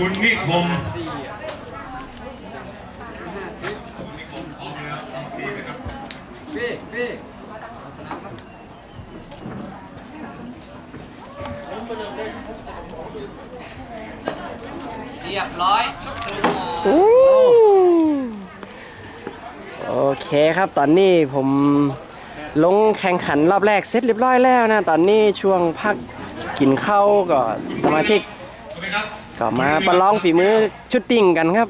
คุณนิคมเรียบร้อยอู้โอเคครับตอนนี้ผมลงแข่งขันรอบแรกเสร็จเรียบร้อยแล้วนะ ตอนนี้ช่วงพักกินข้าวก็สมาชิก ก็มาประลองฝีมือชุดติ่งกันครับ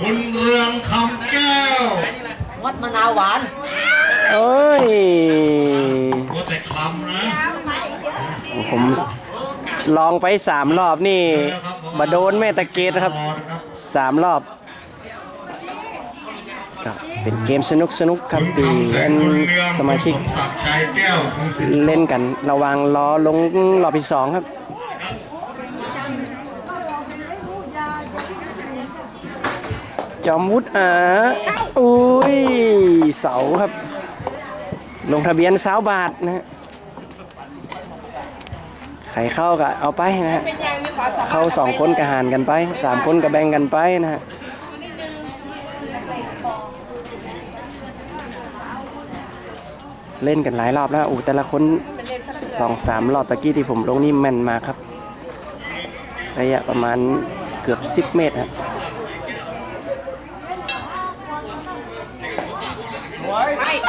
บุญเรืองคำแก้ววัดมะนาวหวานเอ้ยหัวแต่คำนะผมลองไปสามรอบนี่บาโดนแม่ตะเกตนะครับรอนะครับสามรอบก็เป็นเกมสนุกสนุกๆครับคุณตีคำแสอังนบุญเรืองสมาชิกสศักดิ์ชัยแก้วคงสิเล่นกันระวังล้อลงรอบที่สองครับ จอมวุฒิอ่าอุ้ย เสาครับ ลงทะเบียนสาวบาทนะฮะใครเข้าก็เอาไปนะฮะเข้าสองคนก็หารกันไปสามคนก็แบ่งกันไปนะฮะเล่นกันหลายรอบแล้วอู้แต่ละคนสองสามรอบตะกี้ที่ผมลงนี่แม่นมาครับระยะประมาณเกือบ10เมตรครับ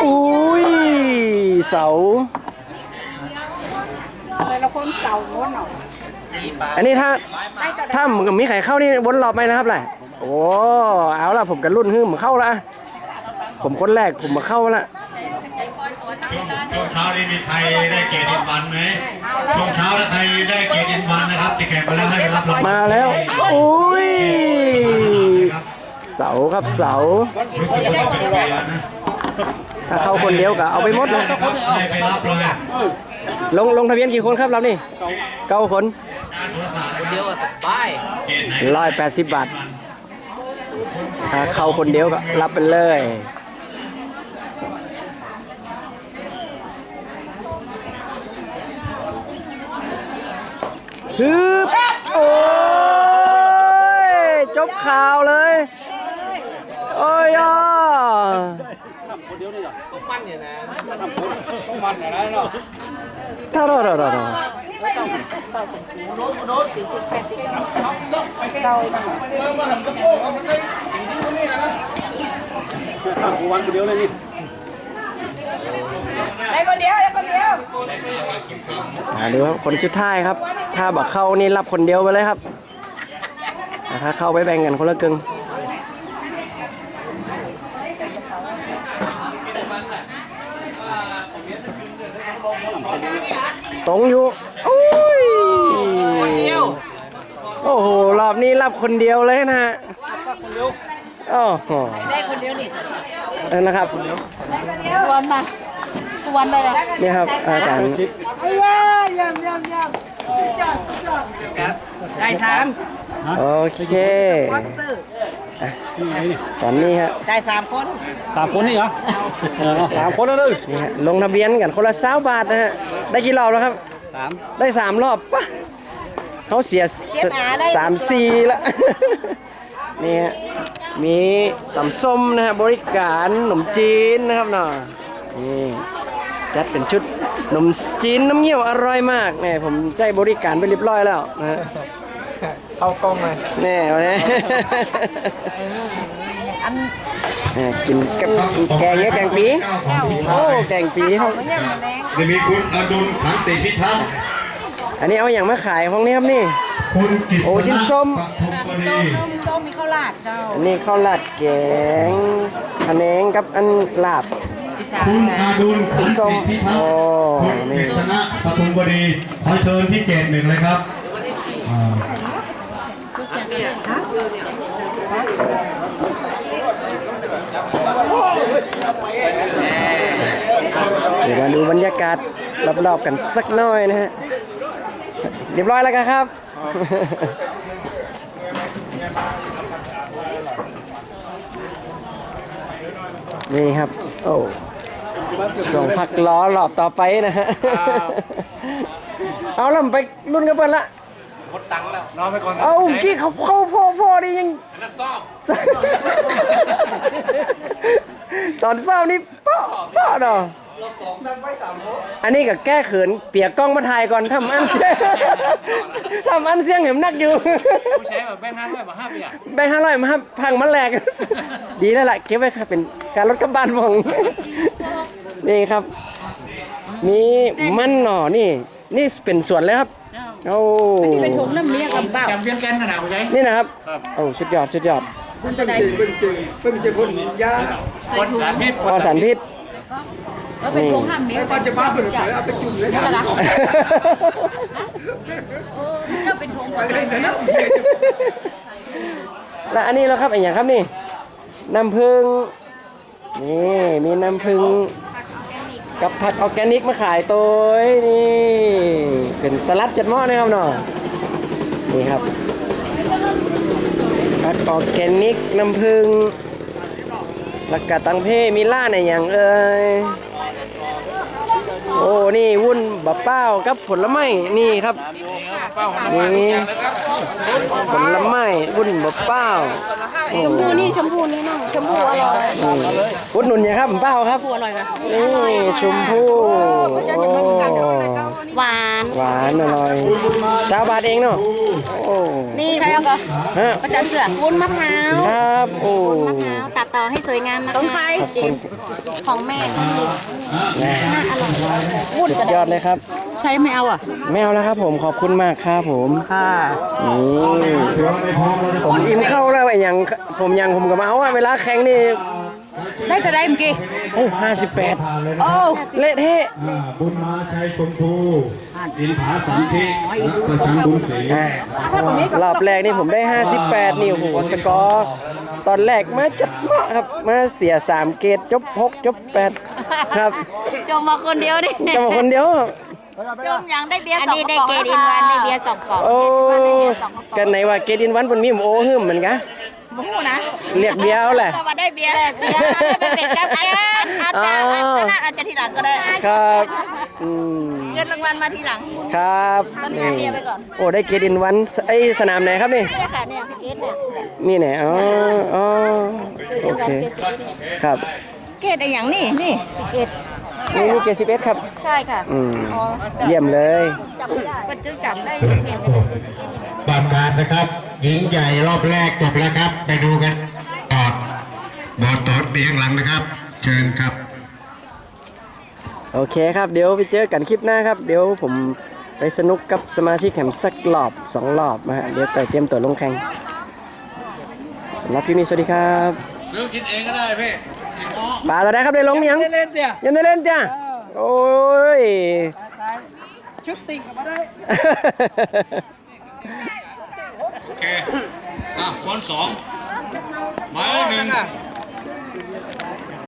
อุ้ย เสาแต่ละคนเสาโน้นเนาะอันนี้ถ้าถ้ามึงกับมีใครเข้านี่วนรอบไหมนะครับแหละโอ้เอาละผมกับรุ่นฮึ่มเข้าละผมคนแรกผมมาเข้าละช่วงช่วงเช้านี้มีใครได้เกรดอินวันไหมช่วงเช้าถ้าใครได้เกรดอินวันนะครับที่แข่งมาแล้วให้ไปรับรางวัลมาแล้วอุ้ยครับเสาครับเสา รู้สึกว่าจะเปลี่ยนนะถ้าเข้าคนเดียวก็เอาไปหมดเลยให้ไปรับเลยลงลงทะเบียนกี่คนครับเรานี่เก้าคนการโทรศัพท์นะคเดีรัยวบอะไปเกรดไหนร้อยแปดสิบบาท ถ้าเข้าคนเดียวก็รับไปเลยฮึบโอ้ยจบข่าวเลย โอ้ยอะ มันเนี่ยนะท่าท่าท่าท่าท่าสี่สิบแปดสิบเก้าวันเดียวเลยนี่ได้คนเดียวได้คนเดียวอ่าดูครับคนสุดท้ายครับ ถ้าบอกเข้านี่รับคนเดียวไปเลยครับแต่ถ้าเข้าไปแบ่งกันคนละกึ่ง ตรงอยู่โอ้ยโอ้โห รอบนี้รับคนเดียวเลยนะฮะโอ้โหได้คนเดียวนี่เออนะครับวันมาวันได้ละนี่ครับอาจารย์ไอ้ย่าเยี่ยมเยี่ยมเยี่ยมได้สามโอเค ตอนนี้ฮะได้สามคนสามคนนี่เหรอเออสามคนแล้วเลยนี่ฮะลงทะเบียนกันคนละสาบาทนะฮะได้กี่รอบแล้วครับ สามได้สามรอบปะเขาเสียสสามสี่ละนี่ฮะมีตำส้มนะฮะบริการขนมจีนนะครับเนาะนี่จัดเป็นชุดขนมจีนน้ำเงี้ยวอร่อยมากเนี่ยผมใจบริการไปเรียบร้อยแล้วนะฮะ เข้ากล้องเลยแน่วันนี้ อันเนี่ยกินกับแกงเนี่ยแกงปีโอ้แกงปีเขามันยังมันแรงจะมีคุณอดุลขันติพิทักษ์อันนี้เอาอย่างมาขายของนี้ครับนี่ คุณกิษณะโอ้จิ้นส้มปทุมวดีส้มส้มมีข้าวราดเจ้าอันนี้ข้าวราดแกงพะแนงกับอันลาบ อีสานคุณนะอดุลขันส้ติมพิทักโอ้ษ์คุณนี่กิษณะปทุมวดีขอเชิญที่เกตหนึ่งเลยครับอ่า เดี๋ยวมาดูบรรยากาศรอบๆกันสักหน่อยนะฮะ เรียบร้อยแล้วกันครับ นี่ครับ โอ้ช่งพักล้อรอบต่อไปนะฮะ เอาล่ะไปรุ่นกันเปิดละ หมดตังค์แล้วรอไปก่อนเอากี้เขาเข้าพ่อพ่อนี่ยังนั่นซ่อมตอนเศร้านี่เปาะเปาะเนาะอันนี้ก็แก้เขินเปียกกล้องมาถ่ายก่อนทำอันเสียงทำอันเสียงเห็นนักอยู่ ผู้ใช้แบบแบงค์ห้าร้อยบาทห้าปีอะแบงค์ห้าร้อยมาครับพังมันแหลก ดีแล้วล่ะเก็บไว้ค่ะเป็นการลดกำบานมอง นี่ครับ มีมันหน่อนี่ นี่เป็นส่วนเลยครับ โอ้เป็นถุงน้ำเมียกับเปล่าจำเพียงแกนขนาดผู้ใช้นี่นะครับโอ้สุดยอดสุดยอดคนสารพิษปลอดสารพิษแล้วเป็นถุงน้ำเมียกับเปล่าเอาไปจุ่มเลยนะเออถ้าเป็นถุงก่อนเลยนะแล้วอันนี้แล้วครับไอ้อย่างครับนี่น้ำผึ้งนี่มีน้ำผึ้ง กับผักออร์แกนิกมาขายตัวนี่เป็นสลัดจัดหม้อนะครับเนาะนี่ครับผักออร์แกนิกน้ำผึ้งแล้วก็ตังเพมีล่าในอย่างเอ้ย โอ้นี่วุ้นบะเป้ากับผลไม้นี่ครับนี่ผลไม้วุ้นบะเป้าโอ้ชมพูนี่ชมพูนี่น้องชมพูอร่อยวุ้นหนุนยังครับผมเป้าครับอร่อยกันนี่ชมพู่โอ้หวานหวานอร่อยสาวบาทเองเนาะโอ้นี่ใช่เอาก็ฮะประจันเสือวุ้นมะพร้าวครับโอ้มะพร้าวตัดต่อให้สวยงามนะคะต้องใครขอบคุณของแม่นี่นะสุดยอดเลยครับ ใช้ไม่เอาอะ ไม่เอาแล้วครับผมขอบคุณมากครับผมค่ะ นี่ผมอิ่มเข้าแล้วไอ้อย่างผมยังผมก็มาเอาอะเวลาแข่งนี่ได้แต่ได้เมื่อกี้ โอ้ห้าสิบแปดโอ้เละเทะอ่าบุญมาชัยชมพูอินผาสันติประจันบุญศรีอ่ารอบแรกนี่ผมได้ 58 นี่โอ้โหสกอร์ตอนแรกมาจัดเหมาะครับมาเสีย 3 เกตจบ 6 จบ 8 ครับจมมาคนเดียวนี่จะมาคนเดียว จมยังได้เบียร์สองอันนี้ได้เกรดอินวันได้เบียร์สองกล่องโอ้กันไหนว่าเกตอินวันเป็นมีมโอหึมเหมือนกันมูนะเรียกเบียร์เอาแหละ ก็มาได้เบียร์เบียร์ได้เป็นกับแกนอาจจะก็น่าอาจจะทีหลังก็ได้ครับอืมเงินรางวัลมาทีหลัง ครับตอนนี้เอาเบียร์ไปก่อนโอ้ได้เกตอินวันไอยสนามไหนครับนี่นี่ค่ะเนี่ยเกรดเนี่ยนี่ไหนอ๋ออ๋อโอเคครับ เกรดอะไรอย่างนี่นี่สิบเอ็ดนี่นี่เกต11ครับ ใช่ค่ะอืมเยี่ยมเลยจับไม่ได้ก็จึงจับได้เห็นกันเป็นสิบเอ็ดประกาศนะครับ หญิงใหญ่รอบแรกจบแล้วครับ ไปดูกันตอดบอดตอดเบียงหลังนะครับ เชิญครับ โอเคครับ เดี๋ยวไปเจอกันคลิปหน้าครับ เดี๋ยวผมไปสนุกกับสมาชิกแข่งสักรอบสองรอบนะฮะ เดี๋ยวไก่เตรียมตัวลงแข่งสำหรับคลิปนี้สวัสดีครับ ซื้อกินเองก็ได้พี่ ปลาเราได้ครับได้ลงยังเล่นเนี่ยยังได้เล่นจ้ะโอ้ยชุดติ่งกับมาได้โอเคอะวันสองหมายเลขหนึ่ง